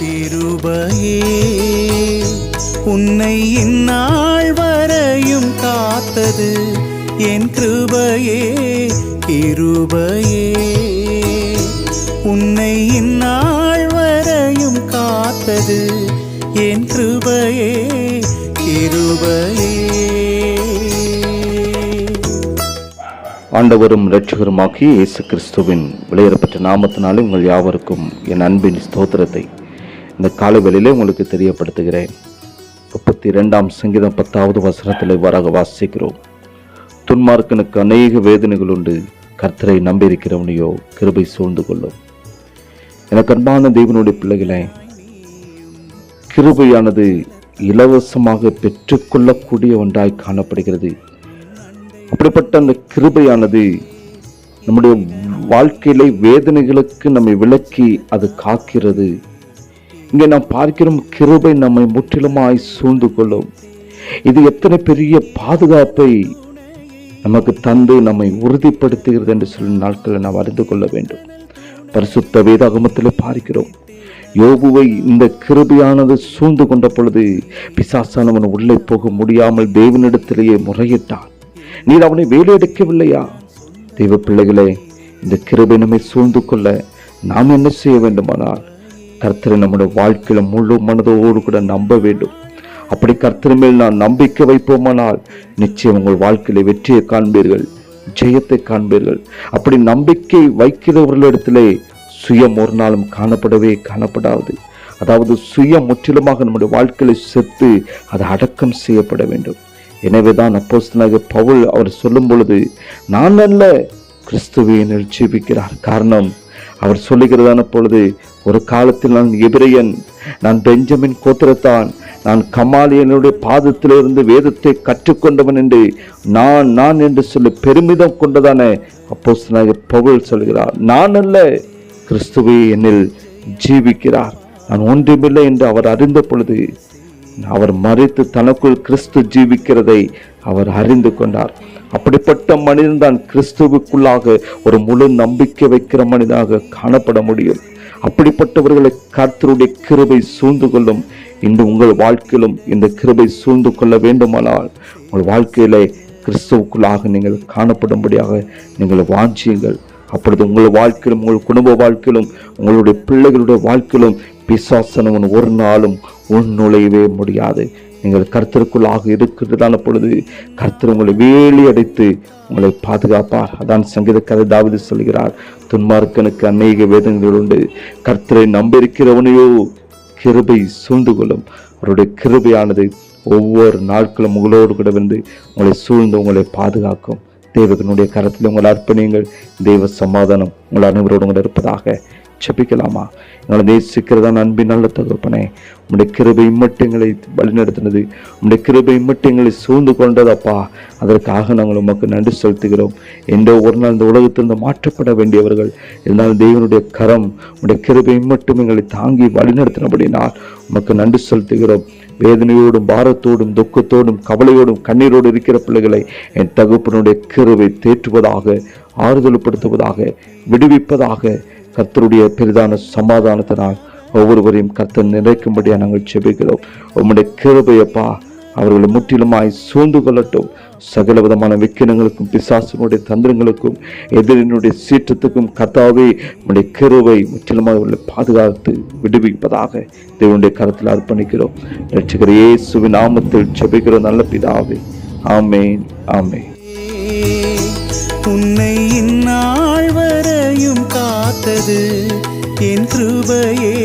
கிருபையே உன்னை இந்நாள் வரையும் காத்தது என் கிருபையே கிருபையே. உன்னை இந்நாள் வரையும் காத்தது என் கிருபையே கிருபையே. ஆண்டவரும் இரட்சகருமாகிய இயேசு கிறிஸ்துவின் விளையேறப்பட்ட நாமத்தினாலே உங்கள் யாவருக்கும் என் அன்பின் ஸ்தோத்திரத்தை. இந்த காலவெளியிலே உங்களுக்கு தெரியப்படுத்துகிறேன். முப்பத்தி ரெண்டாம் சங்கீதம் பத்தாவது வசனத்தில் இவ்வாறாக வாசிக்கிறோம். துன்மார்க்கனுக்கு அநேக வேதனைகள் உண்டு. கர்த்தரை நம்பியிருக்கிறவனையோ கிருபை சூழ்ந்து கொள்ளும். எனக்கு அன்பான தெய்வனுடைய பிள்ளைகளே கிருபையானது இலவசமாக பெற்றுக்கொள்ளக்கூடிய ஒன்றாய் காணப்படுகிறது. அப்படிப்பட்ட அந்த கிருபையானது நம்முடைய வாழ்க்கையில வேதனைகளுக்கு நம்மை விளக்கி அது காக்கிறது. இங்கே நாம் பார்க்கிறோம் கிருபை நம்மை முற்றிலுமாய் சூழ்ந்து கொள்ளும் இது எத்தனை பெரிய பாதுகாப்பை நமக்கு தந்து நம்மை உறுதிப்படுத்துகிறது என்று சொல்லும் நாட்களை நாம் அறிந்து கொள்ள வேண்டும். பரிசுத்த வேதாகமத்தில் பார்க்கிறோம். யோகுவை இந்த கிருபையானது சூழ்ந்து கொண்ட பொழுது பிசாசானவன் உள்ளே போக முடியாமல் தேவனிடத்திலேயே முறையிட்டான் நீர் அவனை வேலையெடுக்கவில்லையா? தெய்வ பிள்ளைகளே இந்த கிருபை நம்மை சூழ்ந்து கொள்ள நாம் என்ன செய்ய வேண்டுமானால் கர்த்தரை நம்முடைய வாழ்க்கையில முழு மனதோடு கூட நம்ப வேண்டும். அப்படி கர்த்தர் மேல் நான் நம்பிக்கை வைப்போமானால் நிச்சயம் உங்கள் வாழ்க்கையில வெற்றியை காண்பீர்கள் ஜெயத்தை காண்பீர்கள். அப்படி நம்பிக்கை வைக்கிறவர்களிடத்திலே சுயம் ஒரு நாளும் காணப்படவே காணப்படாது. அதாவது சுயம் முற்றிலுமாக நம்முடைய வாழ்க்கையை செத்து அது அடக்கம் செய்யப்பட வேண்டும். எனவேதான் அப்போஸ்தனாக பவுல் அவர் சொல்லும் பொழுது நான் அல்ல கிறிஸ்துவை என்னில் ஜீவிக்கிறார். காரணம் அவர் சொல்லுகிறதான பொழுது ஒரு காலத்தில் நான் எபிரையன் நான் பெஞ்சமின் கோத்திரத்தான் நான் கமாலியனுடைய பாதத்திலிருந்து வேதத்தை கற்றுக்கொண்டவன் என்று நான் நான் என்று சொல்லி பெருமிதம் கொண்டதான அப்போஸ்தலனாகிய பவுல் சொல்கிறார். நான் அல்ல கிறிஸ்துவே என்னில் ஜீவிக்கிறார். நான் ஒன்றுமில்லை என்று அவர் அறிந்த பொழுது அவர் மறித்து தனக்குள் கிறிஸ்து ஜீவிக்கிறதை அவர் அறிந்து கொண்டார். அப்படிப்பட்ட மனிதன் தான் கிறிஸ்துவுக்குள்ளாக ஒரு முழு நம்பிக்கை வைக்கிற மனிதனாக காணப்பட முடியும். அப்படிப்பட்டவர்களை கர்த்தருடைய கிருபை சூழ்ந்து கொள்ளும். இன்று உங்கள் வாழ்க்கையிலும் இந்த கிருபை சூழ்ந்து கொள்ள வேண்டுமானால் உங்கள் வாழ்க்கையிலே கிறிஸ்துவுக்குள்ளாக நீங்கள் காணப்படும்படியாக நீங்கள் வாஞ்சியுங்கள். அப்பொழுது உங்கள் வாழ்க்கையிலும் உங்கள் குடும்ப வாழ்க்கையிலும் உங்களுடைய பிள்ளைகளுடைய வாழ்க்கையிலும் பிசாசனவன் ஒரு நாளும் உள்நுழையவே முடியாது. நீங்கள் கர்த்தருக்குள்ளாக இருக்கிறதான பொழுது கர்த்தர் உங்களை வேலி அடைத்து உங்களை பாதுகாப்பார். அதான் சங்கீத கதை தாவது சொல்கிறார். துன்மார்க்கனுக்கு அநேக வேதங்கள் உண்டு. கர்த்தரை நம்பியிருக்கிறவனையோ கிருபை சூழ்ந்து கொள்ளும். அவருடைய கிருபையானது ஒவ்வொரு நாட்களும் உங்களோடு கூட வந்து உங்களை சூழ்ந்து உங்களை பாதுகாக்கும். தேவகனுடைய கரத்தில் உங்களை அர்ப்பணியுங்கள். தெய்வ சமாதானம் உங்கள் அனைவரோடு கூட இருப்பதாக செபிக்கலாமா எங்களை நேசிக்கிறதான அன்பின் நல்ல தகப்பனே உங்களுடைய கிருபை இம்மட்டங்களை வழிநடத்தினது உங்களுடைய கிருபை இம்மட்டங்களை சூழ்ந்து கொண்டதப்பா அதற்காக நாங்கள் உமக்கு நன்றி செலுத்துகிறோம் எந்த ஒரு நாள் இந்த உலகத்திலிருந்து மாற்றப்பட வேண்டியவர்கள் இருந்தாலும் தேவனுடைய கரம் உங்களுடைய கிருபை மட்டும் எங்களை தாங்கி வழிநடத்தினபடினால் உமக்கு நன்றி செலுத்துகிறோம் வேதனையோடும் பாரத்தோடும் துக்கத்தோடும் கவலையோடும் கண்ணீரோடு இருக்கிற பிள்ளைகளை என் தகுப்பனுடைய கிருவை தேற்றுவதாக ஆறுதல்படுத்துவதாக விடுவிப்பதாக கர்த்தருடைய பெரிதான சமாதானத்தினால் ஒவ்வொருவரையும் கர்த்தர் நினைக்கும்படியாக நாங்கள் செபிக்கிறோம் உம்முடைய கிருபையப்பா அவர்களை முற்றிலுமாய் சூழ்ந்து கொள்ளட்டும். சகல விதமான விக்கினங்களுக்கும் பிசாசனுடைய தந்திரங்களுக்கும் எதிரினுடைய சீற்றத்துக்கும் கத்தாவே நம்முடைய கருவை முற்றிலுமாய் அவர்களை பாதுகாத்து விடுவிப்பதாக தேவனுடைய கருத்தில் அர்ப்பணிக்கிறோம். ரட்சகர் இயேசுவின் நாமத்தில் செபிக்கிறோம் நல்ல பிதாவே. ஆமேன் ஆமேன். உன்னை இந்நாள் வரையும் காத்தது என் கிருபையே